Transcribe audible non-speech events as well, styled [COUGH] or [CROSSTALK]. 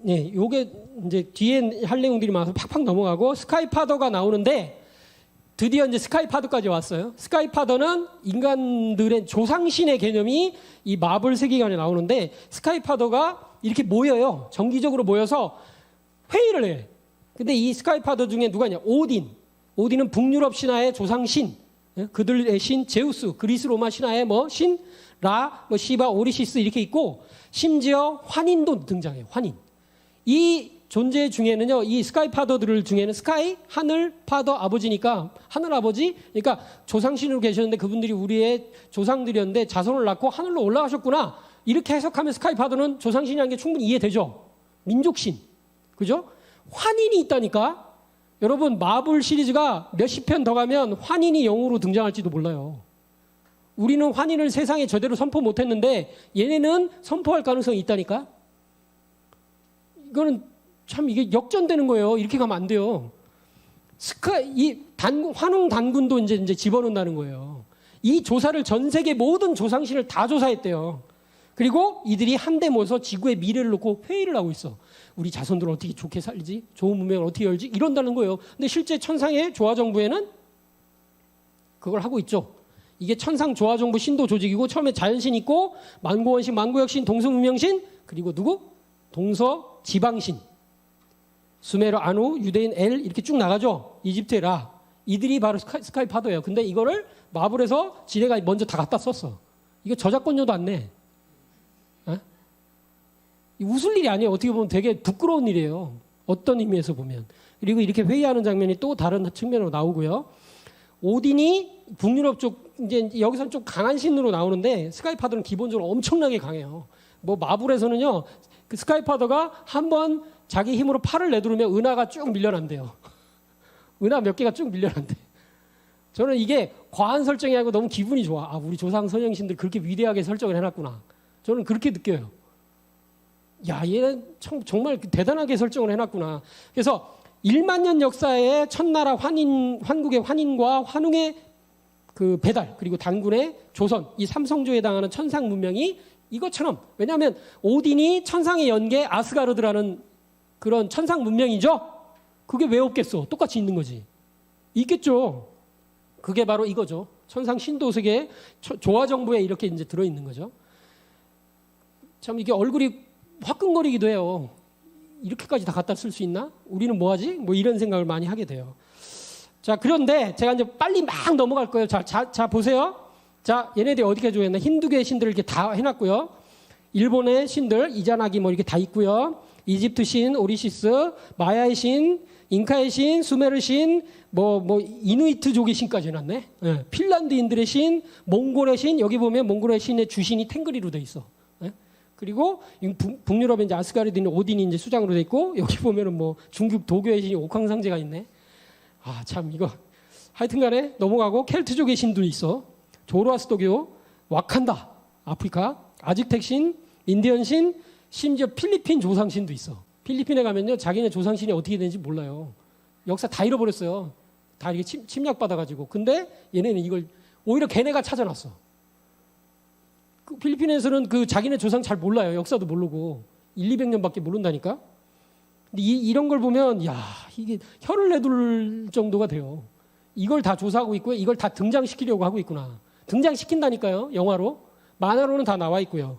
네, 요게 이제 뒤에 할 내용들이 많아서 팍팍 넘어가고 스카이파더가 나오는데 드디어 이제 스카이파더까지 왔어요. 스카이파더는 인간들의 조상신의 개념이 이 마블 세계관에 나오는데 스카이파더가 이렇게 모여요. 정기적으로 모여서 회의를 해. 근데 이 스카이파더 중에 누가 있냐? 오딘. 오딘은 북유럽 신화의 조상신. 예? 그들의 신 제우스, 그리스 로마 신화의 뭐 신, 라, 뭐 시바, 오리시스 이렇게 있고 심지어 환인도 등장해요. 환인. 이 존재 중에는요, 이 스카이 파더들 중에는 스카이 하늘 파더 아버지니까 하늘 아버지, 그러니까 조상신으로 계셨는데 그분들이 우리의 조상들이었는데 자손을 낳고 하늘로 올라가셨구나 이렇게 해석하면 스카이 파더는 조상신이라는 게 충분히 이해되죠. 민족신, 그죠? 환인이 있다니까. 여러분 마블 시리즈가 몇십 편 더 가면 환인이 영으로 등장할지도 몰라요. 우리는 환인을 세상에 제대로 선포 못 했는데 얘네는 선포할 가능성이 있다니까. 이거는 참 이게 역전되는 거예요. 이렇게 가면 안 돼요. 스카 이 단군 환웅 단군도 이제 이제 집어넣는다는 거예요. 이 조사를 전 세계 모든 조상신을 다 조사했대요. 그리고 이들이 한데 모여서 지구의 미래를 놓고 회의를 하고 있어. 우리 자손들을 어떻게 좋게 살리지? 좋은 문명을 어떻게 열지? 이런다는 거예요. 근데 실제 천상의 조화정부에는 그걸 하고 있죠. 이게 천상 조화정부 신도 조직이고 처음에 자연신 있고 만고원신, 만고혁신, 동서문명신 그리고 누구? 동서 지방신. 수메르, 아누, 유대인 엘 이렇게 쭉 나가죠. 이집트의 라. 이들이 바로 스카이, 스카이 파더예요. 근데 이거를 마블에서 지네가 먼저 다 갖다 썼어. 이거 저작권료도 안 내. 어? 이 웃을 일이 아니에요. 어떻게 보면 되게 부끄러운 일이에요. 어떤 의미에서 보면. 그리고 이렇게 회의하는 장면이 또 다른 측면으로 나오고요. 오딘이 북유럽 쪽 이제 여기서는 좀 강한 신으로 나오는데 스카이파더는 기본적으로 엄청나게 강해요. 뭐 마블에서는요. 그 스카이파더가 한 번 자기 힘으로 팔을 내두르면 은하가 쭉 밀려난대요. [LAUGHS] 은하 몇 개가 쭉 밀려난대. 저는 이게 과한 설정이 아니고 너무 기분이 좋아. 아, 우리 조상 선영신들 그렇게 위대하게 설정을 해놨구나. 저는 그렇게 느껴요. 야, 얘는 참, 정말 대단하게 설정을 해놨구나. 그래서 1만 년 역사의 첫나라 환인, 환국의 환인과 환웅의 그 배달, 그리고 단군의 조선, 이 삼성조에 해당하는 천상 문명이 이것처럼, 왜냐하면 오딘이 천상의 연계 아스가르드라는 그런 천상 문명이죠? 그게 왜 없겠어? 똑같이 있는 거지. 있겠죠? 그게 바로 이거죠. 천상 신도색의 조화 정부에 이렇게 이제 들어 있는 거죠. 참 이게 얼굴이 화끈거리기도 해요. 이렇게까지 다 갖다 쓸 수 있나? 우리는 뭐 하지? 뭐 이런 생각을 많이 하게 돼요. 자, 그런데 제가 이제 빨리 막 넘어갈 거예요. 자, 자, 자 보세요. 자, 얘네들이 어떻게 조했나? 힌두교의 신들을 이렇게 다 해놨고요. 일본의 신들, 이자나기 뭐 이렇게 다 있고요. 이집트 신, 오리시스, 마야의 신, 잉카의 신, 수메르 신, 뭐, 뭐, 이누이트족의 신까지 해놨네. 예, 핀란드인들의 신, 몽골의 신, 여기 보면 몽골의 신의 주신이 탱그리로 돼 있어. 예? 그리고 북, 북유럽에 이제 아스가르드인 오딘이 이제 수장으로 돼 있고, 여기 보면은 뭐 중국 도교의 신이 옥황상제가 있네. 아, 참, 이거. 하여튼 간에 넘어가고, 켈트족의 신도 있어. 조로아스토교, 와칸다, 아프리카, 아직텍 신, 인디언 신, 심지어 필리핀 조상신도 있어. 필리핀에 가면요, 자기네 조상신이 어떻게 되는지 몰라요. 역사 다 잃어버렸어요. 다 이렇게 침, 침략받아가지고. 근데 얘네는 이걸 오히려 걔네가 찾아놨어. 그 필리핀에서는 그 자기네 조상 잘 몰라요. 역사도 모르고. 1, 200년밖에 모른다니까? 근데 이, 이런 걸 보면, 야, 이게 혀를 내둘 정도가 돼요. 이걸 다 조사하고 있고요. 이걸 다 등장시키려고 하고 있구나. 등장시킨다니까요. 영화로. 만화로는 다 나와 있고요.